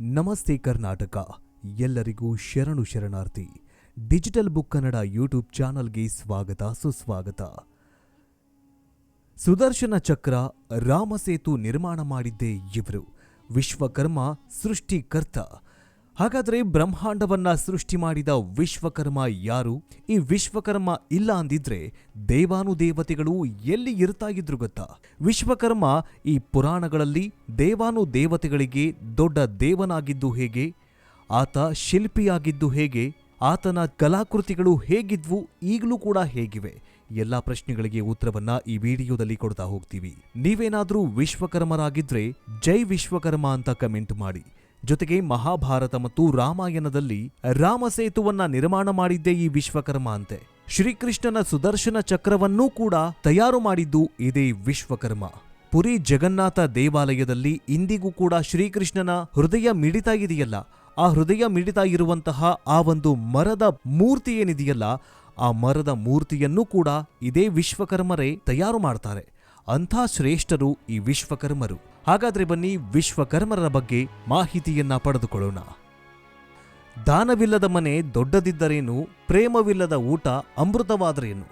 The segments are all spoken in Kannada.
ನಮಸ್ತೆ ಕರ್ನಾಟಕ. ಎಲ್ಲರಿಗೂ ಶರಣು ಶರಣಾರ್ಥಿ. ಡಿಜಿಟಲ್ ಬುಕ್ ಕನ್ನಡ ಯೂಟ್ಯೂಬ್ ಚಾನಲ್ಗೆ ಸ್ವಾಗತ, ಸುಸ್ವಾಗತ. ಸುದರ್ಶನ ಚಕ್ರ ರಾಮಸೇತು ನಿರ್ಮಾಣ ಮಾಡಿದ್ದೇ ಇವರು. ವಿಶ್ವಕರ್ಮ ಸೃಷ್ಟಿಕರ್ತ. ಹಾಗಾದ್ರೆ ಬ್ರಹ್ಮಾಂಡವನ್ನ ಸೃಷ್ಟಿ ಮಾಡಿದ ವಿಶ್ವಕರ್ಮ ಯಾರು? ಈ ವಿಶ್ವಕರ್ಮ ಇಲ್ಲ ಅಂದಿದ್ರೆ ದೇವಾನುದೇವತೆಗಳು ಎಲ್ಲಿ ಇರ್ತಾ ಇದ್ರು ಗೊತ್ತಾ? ವಿಶ್ವಕರ್ಮ ಈ ಪುರಾಣಗಳಲ್ಲಿ ದೇವಾನುದೇವತೆಗಳಿಗೆ ದೊಡ್ಡ ದೇವನಾಗಿದ್ದು ಹೇಗೆ? ಆತ ಶಿಲ್ಪಿಯಾಗಿದ್ದು ಹೇಗೆ? ಆತನ ಕಲಾಕೃತಿಗಳು ಹೇಗಿದ್ವು? ಈಗಲೂ ಕೂಡ ಹೇಗಿವೆ? ಎಲ್ಲ ಪ್ರಶ್ನೆಗಳಿಗೆ ಉತ್ತರವನ್ನ ಈ ವಿಡಿಯೋದಲ್ಲಿ ಕೊಡ್ತಾ ಹೋಗ್ತೀವಿ. ನೀವೇನಾದರೂ ವಿಶ್ವಕರ್ಮರಾಗಿದ್ರೆ ಜೈ ವಿಶ್ವಕರ್ಮ ಅಂತ ಕಮೆಂಟ್ ಮಾಡಿ. ಜೊತೆಗೆ ಮಹಾಭಾರತ ಮತ್ತು ರಾಮಾಯಣದಲ್ಲಿ ರಾಮಸೇತುವನ್ನ ನಿರ್ಮಾಣ ಮಾಡಿದ್ದೇ ಈ ವಿಶ್ವಕರ್ಮ ಅಂತೆ. ಶ್ರೀಕೃಷ್ಣನ ಸುದರ್ಶನ ಚಕ್ರವನ್ನೂ ಕೂಡ ತಯಾರು ಮಾಡಿದ್ದು ಇದೇ ವಿಶ್ವಕರ್ಮ. ಪುರಿ ಜಗನ್ನಾಥ ದೇವಾಲಯದಲ್ಲಿ ಇಂದಿಗೂ ಕೂಡ ಶ್ರೀಕೃಷ್ಣನ ಹೃದಯ ಮಿಡಿತ ಇದೆಯಲ್ಲ? ಆ ಹೃದಯ ಮಿಡಿತ ಇರುವಂತಹ ಆ ಒಂದು ಮರದ ಮೂರ್ತಿ ಏನಿದೆಯಲ್ಲ, ಆ ಮರದ ಮೂರ್ತಿಯನ್ನು ಕೂಡ ಇದೇ ವಿಶ್ವಕರ್ಮರೇ ತಯಾರು ಮಾಡ್ತಾರೆ. ಅಂಥ ಶ್ರೇಷ್ಠರು ಈ ವಿಶ್ವಕರ್ಮರು. ಹಾಗಾದ್ರೆ ಬನ್ನಿ ವಿಶ್ವಕರ್ಮರ ಬಗ್ಗೆ ಮಾಹಿತಿಯನ್ನ ಪಡೆದುಕೊಳ್ಳೋಣ. ದಾನವಿಲ್ಲದ ಮನೆ ದೊಡ್ಡದಿದ್ದರೇನು, ಪ್ರೇಮವಿಲ್ಲದ ಊಟ ಅಮೃತವಾದರೇನು?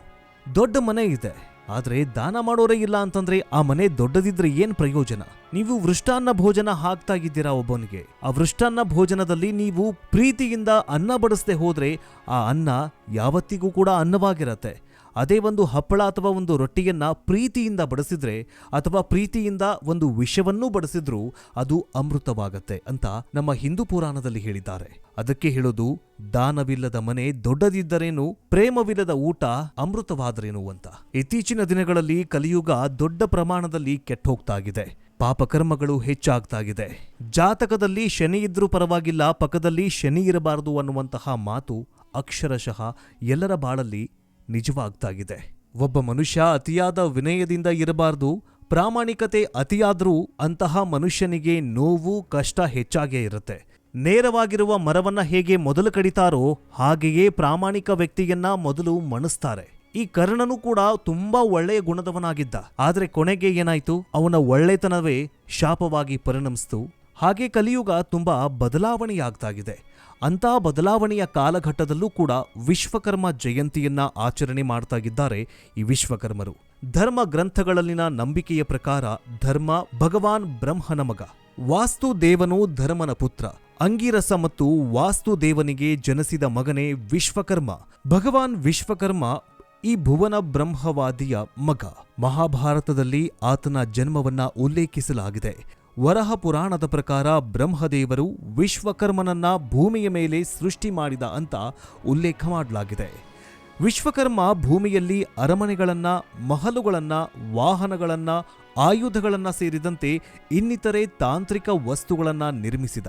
ದೊಡ್ಡ ಮನೆ ಇದೆ, ಆದರೆ ದಾನ ಮಾಡೋರೇ ಇಲ್ಲ ಅಂತಂದ್ರೆ ಆ ಮನೆ ದೊಡ್ಡದಿದ್ರೆ ಏನ್ ಪ್ರಯೋಜನ? ನೀವು ವೃಷ್ಟಾನ್ನ ಭೋಜನ ಹಾಕ್ತಾ ಇದ್ದೀರಾ ಒಬ್ಬನಿಗೆ. ಆ ವೃಷ್ಟಾನ್ನ ಭೋಜನದಲ್ಲಿ ನೀವು ಪ್ರೀತಿಯಿಂದ ಅನ್ನ ಬಡಿಸದೆ ಹೋದ್ರೆ ಆ ಅನ್ನ ಯಾವತ್ತಿಗೂ ಕೂಡ ಅನ್ನವಾಗಿರತ್ತೆ. ಅದೇ ಒಂದು ಹಪ್ಪಳ ಅಥವಾ ಒಂದು ರೊಟ್ಟಿಯನ್ನ ಪ್ರೀತಿಯಿಂದ ಬಡಿಸಿದ್ರೆ ಅಥವಾ ಪ್ರೀತಿಯಿಂದ ಒಂದು ವಿಷವನ್ನೂ ಬಡಿಸಿದ್ರೂ ಅದು ಅಮೃತವಾಗತ್ತೆ ಅಂತ ನಮ್ಮ ಹಿಂದೂ ಪುರಾಣದಲ್ಲಿ ಹೇಳಿದ್ದಾರೆ. ಅದಕ್ಕೆ ಹೇಳೋದು, ದಾನವಿಲ್ಲದ ಮನೆ ದೊಡ್ಡದಿದ್ದರೇನು, ಪ್ರೇಮವಿಲ್ಲದ ಊಟ ಅಮೃತವಾದರೇನು ಅಂತ. ಇತ್ತೀಚಿನ ದಿನಗಳಲ್ಲಿ ಕಲಿಯುಗ ದೊಡ್ಡ ಪ್ರಮಾಣದಲ್ಲಿ ಕೆಟ್ಟೋಗ್ತಾ ಇದೆ ಪಾಪಕರ್ಮಗಳು ಹೆಚ್ಚಾಗ್ತಾಗಿದೆ. ಜಾತಕದಲ್ಲಿ ಶನಿ ಇದ್ರೂ ಪರವಾಗಿಲ್ಲ, ಪಕ್ಕದಲ್ಲಿ ಶನಿ ಇರಬಾರದು ಅನ್ನುವಂತಹ ಮಾತು ಅಕ್ಷರಶಃ ಎಲ್ಲರ ಬಾಳಲ್ಲಿ ನಿಜವಾಗ್ತಾಗಿದೆ. ಒಬ್ಬ ಮನುಷ್ಯ ಅತಿಯಾದ ವಿನಯದಿಂದ ಇರಬಾರದು, ಪ್ರಾಮಾಣಿಕತೆ ಅತಿಯಾದರೂ ಅಂತಹ ಮನುಷ್ಯನಿಗೆ ನೋವು, ಕಷ್ಟ ಹೆಚ್ಚಾಗೇ ಇರುತ್ತೆ. ನೇರವಾಗಿರುವ ಮರವನ್ನ ಹೇಗೆ ಮೊದಲು ಕಡಿತಾರೋ ಹಾಗೆಯೇ ಪ್ರಾಮಾಣಿಕ ವ್ಯಕ್ತಿಯನ್ನ ಮೊದಲು ಮಣಿಸ್ತಾರೆ. ಈ ಕರ್ಣನು ಕೂಡ ತುಂಬಾ ಒಳ್ಳೆಯ ಗುಣದವನಾಗಿದ್ದ. ಆದರೆ ಕೊನೆಗೆ ಏನಾಯ್ತು? ಅವನ ಒಳ್ಳೆತನವೇ ಶಾಪವಾಗಿ ಪರಿಣಮಿಸ್ತು. ಹಾಗೆ ಕಲಿಯುಗ ತುಂಬಾ ಬದಲಾವಣೆಯಾಗ್ತಾಗಿದೆ ಅಂಥ ಬದಲಾವಣೆಯ ಕಾಲಘಟ್ಟದಲ್ಲೂ ಕೂಡ ವಿಶ್ವಕರ್ಮ ಜಯಂತಿಯನ್ನ ಆಚರಣೆ ಮಾಡ್ತಾ ಇದ್ದಾರೆ ಈ ವಿಶ್ವಕರ್ಮರು. ಧರ್ಮ ಗ್ರಂಥಗಳಲ್ಲಿನ ನಂಬಿಕೆಯ ಪ್ರಕಾರ ಧರ್ಮ ಭಗವಾನ್ ಬ್ರಹ್ಮನ ಮಗ. ವಾಸ್ತು ದೇವನು ಧರ್ಮನ ಪುತ್ರ. ಅಂಗಿರಸ ಮತ್ತು ವಾಸ್ತು ದೇವನಿಗೆ ಜನಿಸಿದ ಮಗನೇ ವಿಶ್ವಕರ್ಮ. ಭಗವಾನ್ ವಿಶ್ವಕರ್ಮ ಈ ಭುವನ ಬ್ರಹ್ಮವಾದಿಯ ಮಗ. ಮಹಾಭಾರತದಲ್ಲಿ ಆತನ ಜನ್ಮವನ್ನ ಉಲ್ಲೇಖಿಸಲಾಗಿದೆ. ವರಹ ಪುರಾಣದ ಪ್ರಕಾರ ಬ್ರಹ್ಮದೇವರು ವಿಶ್ವಕರ್ಮನನ್ನ ಭೂಮಿಯ ಮೇಲೆ ಸೃಷ್ಟಿ ಮಾಡಿದ ಅಂತ ಉಲ್ಲೇಖ ಮಾಡಲಾಗಿದೆ. ವಿಶ್ವಕರ್ಮ ಭೂಮಿಯಲ್ಲಿ ಅರಮನೆಗಳನ್ನ, ಮಹಲುಗಳನ್ನ, ವಾಹನಗಳನ್ನ, ಆಯುಧಗಳನ್ನ ಸೇರಿದಂತೆ ಇನ್ನಿತರೆ ತಾಂತ್ರಿಕ ವಸ್ತುಗಳನ್ನ ನಿರ್ಮಿಸಿದ.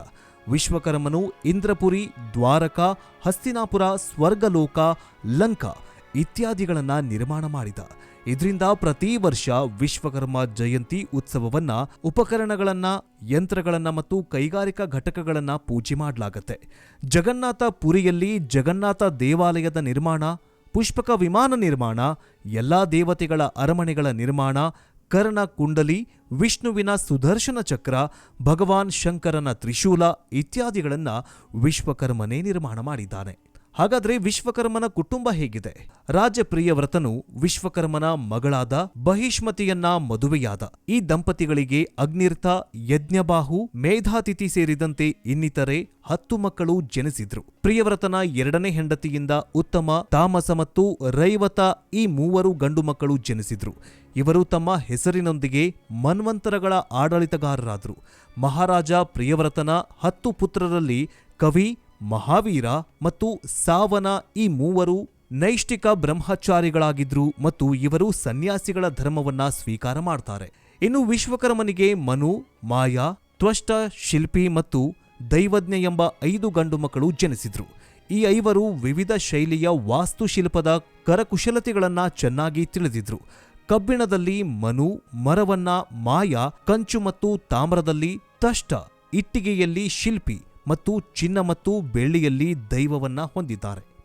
ವಿಶ್ವಕರ್ಮನು ಇಂದ್ರಪುರಿ, ದ್ವಾರಕ, ಹಸ್ತಿನಾಪುರ, ಸ್ವರ್ಗಲೋಕ, ಲಂಕಾ ಇತ್ಯಾದಿಗಳನ್ನು ನಿರ್ಮಾಣ ಮಾಡಿದ. ಇದರಿಂದ ಪ್ರತಿ ವರ್ಷ ವಿಶ್ವಕರ್ಮ ಜಯಂತಿ ಉತ್ಸವವನ್ನ, ಉಪಕರಣಗಳನ್ನ, ಯಂತ್ರಗಳನ್ನ ಮತ್ತು ಕೈಗಾರಿಕಾ ಘಟಕಗಳನ್ನ ಪೂಜೆ ಮಾಡಲಾಗತ್ತೆ. ಜಗನ್ನಾಥ ಪುರಿಯಲ್ಲಿ ಜಗನ್ನಾಥ ದೇವಾಲಯದ ನಿರ್ಮಾಣ, ಪುಷ್ಪಕ ವಿಮಾನ ನಿರ್ಮಾಣ, ಎಲ್ಲಾ ದೇವತೆಗಳ ಅರಮನೆಗಳ ನಿರ್ಮಾಣ, ಕರ್ಣ ಕುಂಡಲಿ, ವಿಷ್ಣುವಿನ ಸುದರ್ಶನ ಚಕ್ರ, ಭಗವಾನ್ ಶಂಕರನ ತ್ರಿಶೂಲ ಇತ್ಯಾದಿಗಳನ್ನು ವಿಶ್ವಕರ್ಮನೇ ನಿರ್ಮಾಣ ಮಾಡಿದ್ದಾನೆ. ಹಾಗಾದ್ರೆ ವಿಶ್ವಕರ್ಮನ ಕುಟುಂಬ ಹೇಗಿದೆ? ರಾಜ ಪ್ರಿಯವ್ರತನು ವಿಶ್ವಕರ್ಮನ ಮಗಳಾದ ಬಹಿಷ್ಮತಿಯನ್ನ ಮದುವೆಯಾದ. ಈ ದಂಪತಿಗಳಿಗೆ ಅಗ್ನಿರ್ಥ, ಯಜ್ಞಬಾಹು, ಮೇಧಾತಿಥಿ ಸೇರಿದಂತೆ ಇನ್ನಿತರೆ ಹತ್ತು ಮಕ್ಕಳು ಜನಿಸಿದ್ರು. ಪ್ರಿಯವ್ರತನ ಎರಡನೇ ಹೆಂಡತಿಯಿಂದ ಉತ್ತಮ, ತಾಮಸ ಮತ್ತು ರೈವತ ಈ ಮೂವರು ಗಂಡು ಮಕ್ಕಳು ಜನಿಸಿದ್ರು. ಇವರು ತಮ್ಮ ಹೆಸರಿನೊಂದಿಗೆ ಮನ್ವಂತರಗಳ ಆಡಳಿತಗಾರರಾದರು. ಮಹಾರಾಜ ಪ್ರಿಯವ್ರತನ ಹತ್ತು ಪುತ್ರರಲ್ಲಿ ಕವಿ ಮಹಾವೀರ ಮತ್ತು ಸಾವನ ಈ ಮೂವರು ನೈಷ್ಠಿಕ ಬ್ರಹ್ಮಚಾರಿಗಳಾಗಿದ್ರು ಮತ್ತು ಇವರು ಸನ್ಯಾಸಿಗಳ ಧರ್ಮವನ್ನ ಸ್ವೀಕಾರ ಮಾಡ್ತಾರೆ. ಇನ್ನು ವಿಶ್ವಕರ್ಮನಿಗೆ ಮನು, ಮಾಯಾ, ತ್ವಷ್ಟ, ಶಿಲ್ಪಿ ಮತ್ತು ದೈವಜ್ಞ ಎಂಬ ಐದು ಗಂಡು ಮಕ್ಕಳು ಜನಿಸಿದ್ರು. ಈ ಐವರು ವಿವಿಧ ಶೈಲಿಯ ವಾಸ್ತುಶಿಲ್ಪದ ಕರಕುಶಲತೆಗಳನ್ನ ಚೆನ್ನಾಗಿ ತಿಳಿದಿದ್ರು. ಕಬ್ಬಿಣದಲ್ಲಿ ಮನು, ಮರವನ್ನ ಮಾಯಾ, ಕಂಚು ಮತ್ತು ತಾಮ್ರದಲ್ಲಿ ತಷ್ಟ ಇಟ್ಟಿಗೆಯಲ್ಲಿ ಶಿಲ್ಪಿ ಮತ್ತು ಚಿನ್ನ ಮತ್ತು ಬೆಳ್ಳಿಯಲ್ಲಿ ದೈವವನ್ನ ಹೊಂದಿದ್ದಾರೆ.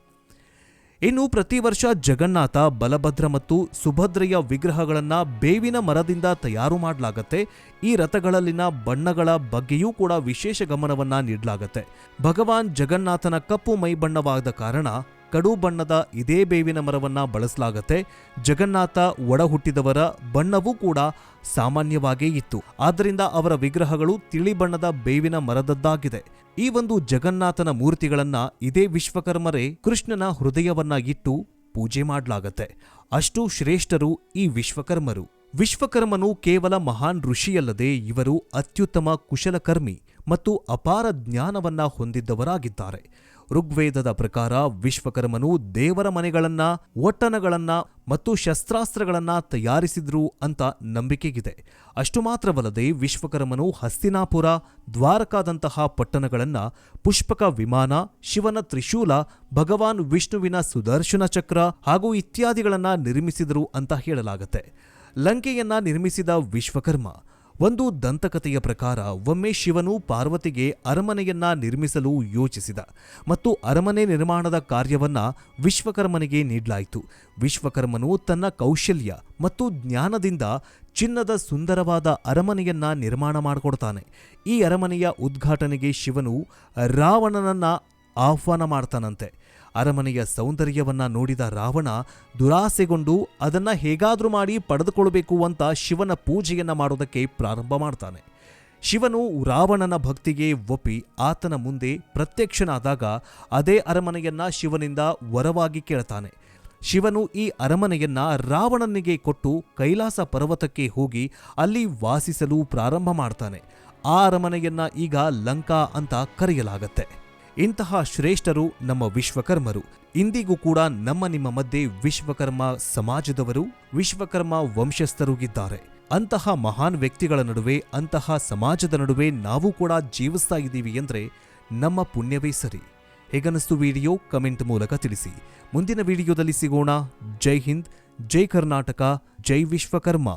ಇನ್ನು ಪ್ರತಿ ವರ್ಷ ಜಗನ್ನಾಥ, ಬಲಭದ್ರ ಮತ್ತು ಸುಭದ್ರೆಯ ವಿಗ್ರಹಗಳನ್ನು ಬೇವಿನ ಮರದಿಂದ ತಯಾರು ಮಾಡಲಾಗತ್ತೆ. ಈ ರಥಗಳಲ್ಲಿನ ಬಣ್ಣಗಳ ಬಗ್ಗೆಯೂ ಕೂಡ ವಿಶೇಷ ಗಮನವನ್ನು ನೀಡಲಾಗತ್ತೆ. ಭಗವಾನ್ ಜಗನ್ನಾಥನ ಕಪ್ಪು ಮೈಬಣ್ಣವಾದ ಕಾರಣ ಕಡು ಬಣ್ಣದ ಇದೇ ಬೇವಿನ ಮರವನ್ನ ಬಳಸಲಾಗತ್ತೆ. ಜಗನ್ನಾಥ ಒಡ ಹುಟ್ಟಿದವರ ಬಣ್ಣವೂ ಕೂಡ ಸಾಮಾನ್ಯವಾಗೇ ಇತ್ತು. ಆದ್ದರಿಂದ ಅವರ ವಿಗ್ರಹಗಳು ತಿಳಿ ಬಣ್ಣದ ಬೇವಿನ ಮರದದ್ದಾಗಿದೆ. ಈ ಒಂದು ಜಗನ್ನಾಥನ ಮೂರ್ತಿಗಳನ್ನ ಇದೇ ವಿಶ್ವಕರ್ಮರೇ ಕೃಷ್ಣನ ಹೃದಯವನ್ನ ಇಟ್ಟು ಪೂಜೆ ಮಾಡಲಾಗತ್ತೆ. ಅಷ್ಟು ಶ್ರೇಷ್ಠರು ಈ ವಿಶ್ವಕರ್ಮರು. ವಿಶ್ವಕರ್ಮನು ಕೇವಲ ಮಹಾನ್ ಋಷಿಯಲ್ಲದೆ ಇವರು ಅತ್ಯುತ್ತಮ ಕುಶಲಕರ್ಮಿ ಮತ್ತು ಅಪಾರ ಜ್ಞಾನವನ್ನ ಹೊಂದಿದ್ದವರಾಗಿದ್ದಾರೆ. ಋಗ್ವೇದದ ಪ್ರಕಾರ ವಿಶ್ವಕರ್ಮನು ದೇವರ ಮನೆಗಳನ್ನ ಒಟ್ಟನಗಳನ್ನ ಮತ್ತು ಶಸ್ತ್ರಾಸ್ತ್ರಗಳನ್ನ ತಯಾರಿಸಿದ್ರು ಅಂತ ನಂಬಿಕೆಗಿದೆ. ಅಷ್ಟು ಮಾತ್ರವಲ್ಲದೆ ವಿಶ್ವಕರ್ಮನು ಹಸ್ತಿನಾಪುರ, ದ್ವಾರಕಾದಂತಹ ಪಟ್ಟಣಗಳನ್ನ ಪುಷ್ಪಕ ವಿಮಾನ, ಶಿವನ ತ್ರಿಶೂಲ, ಭಗವಾನ್ ವಿಷ್ಣುವಿನ ಸುದರ್ಶನ ಚಕ್ರ ಹಾಗೂ ಇತ್ಯಾದಿಗಳನ್ನ ನಿರ್ಮಿಸಿದರು ಅಂತ ಹೇಳಲಾಗತ್ತೆ. ಲಂಕೆಯನ್ನ ನಿರ್ಮಿಸಿದ ವಿಶ್ವಕರ್ಮ ಒಂದು ದಂತಕಥೆಯ ಪ್ರಕಾರ ಒಮ್ಮೆ ಶಿವನು ಪಾರ್ವತಿಗೆ ಅರಮನೆಯನ್ನ ನಿರ್ಮಿಸಲು ಯೋಚಿಸಿದ ಮತ್ತು ಅರಮನೆ ನಿರ್ಮಾಣದ ಕಾರ್ಯವನ್ನ ವಿಶ್ವಕರ್ಮನಿಗೆ ನೀಡಲಾಯಿತು. ವಿಶ್ವಕರ್ಮನು ತನ್ನ ಕೌಶಲ್ಯ ಮತ್ತು ಜ್ಞಾನದಿಂದ ಚಿನ್ನದ ಸುಂದರವಾದ ಅರಮನೆಯನ್ನ ನಿರ್ಮಾಣ ಮಾಡಿಕೊಡ್ತಾನೆ. ಈ ಅರಮನೆಯ ಉದ್ಘಾಟನೆಗೆ ಶಿವನು ರಾವಣನನ್ನ ಆಹ್ವಾನ ಮಾಡ್ತಾನಂತೆ. ಅರಮನೆಯ ಸೌಂದರ್ಯವನ್ನ ನೋಡಿದ ರಾವಣ ದುರಾಸೆಗೊಂಡು ಅದನ್ನ ಹೇಗಾದ್ರೂ ಮಾಡಿ ಪಡೆದುಕೊಳ್ಬೇಕು ಅಂತ ಶಿವನ ಪೂಜೆಯನ್ನ ಮಾಡೋದಕ್ಕೆ ಪ್ರಾರಂಭ ಮಾಡ್ತಾನೆ. ಶಿವನು ರಾವಣನ ಭಕ್ತಿಗೆ ಒಪ್ಪಿ ಆತನ ಮುಂದೆ ಪ್ರತ್ಯಕ್ಷನಾದಾಗ ಅದೇ ಅರಮನೆಯನ್ನ ಶಿವನಿಂದ ವರವಾಗಿ ಕೇಳ್ತಾನೆ. ಶಿವನು ಈ ಅರಮನೆಯನ್ನ ರಾವಣನಿಗೆ ಕೊಟ್ಟು ಕೈಲಾಸ ಪರ್ವತಕ್ಕೆ ಹೋಗಿ ಅಲ್ಲಿ ವಾಸಿಸಲು ಪ್ರಾರಂಭ ಮಾಡ್ತಾನೆ. ಆ ಅರಮನೆಯನ್ನ ಈಗ ಲಂಕಾ ಅಂತ ಕರೆಯಲಾಗತ್ತೆ. ಇಂತಹ ಶ್ರೇಷ್ಠರು ನಮ್ಮ ವಿಶ್ವಕರ್ಮರು. ಇಂದಿಗೂ ಕೂಡ ನಮ್ಮ ನಿಮ್ಮ ಮಧ್ಯೆ ವಿಶ್ವಕರ್ಮ ಸಮಾಜದವರು, ವಿಶ್ವಕರ್ಮ ವಂಶಸ್ಥರು ಇದ್ದಾರೆ ಅಂತಹ ಮಹಾನ್ ವ್ಯಕ್ತಿಗಳ ನಡುವೆ, ಅಂತಹ ಸಮಾಜದ ನಡುವೆ ನಾವು ಕೂಡ ಜೀವಿಸ್ತಾ ಇದ್ದೀವಿ ಅಂದ್ರೆ ನಮ್ಮ ಪುಣ್ಯವೇ ಸರಿ. ಹೇಗನಿಸ್ತು ವಿಡಿಯೋ? ಕಮೆಂಟ್ ಮೂಲಕ ತಿಳಿಸಿ. ಮುಂದಿನ ವಿಡಿಯೋದಲ್ಲಿ ಸಿಗೋಣ. ಜೈ ಹಿಂದ್, ಜೈ ಕರ್ನಾಟಕ, ಜೈ ವಿಶ್ವಕರ್ಮ.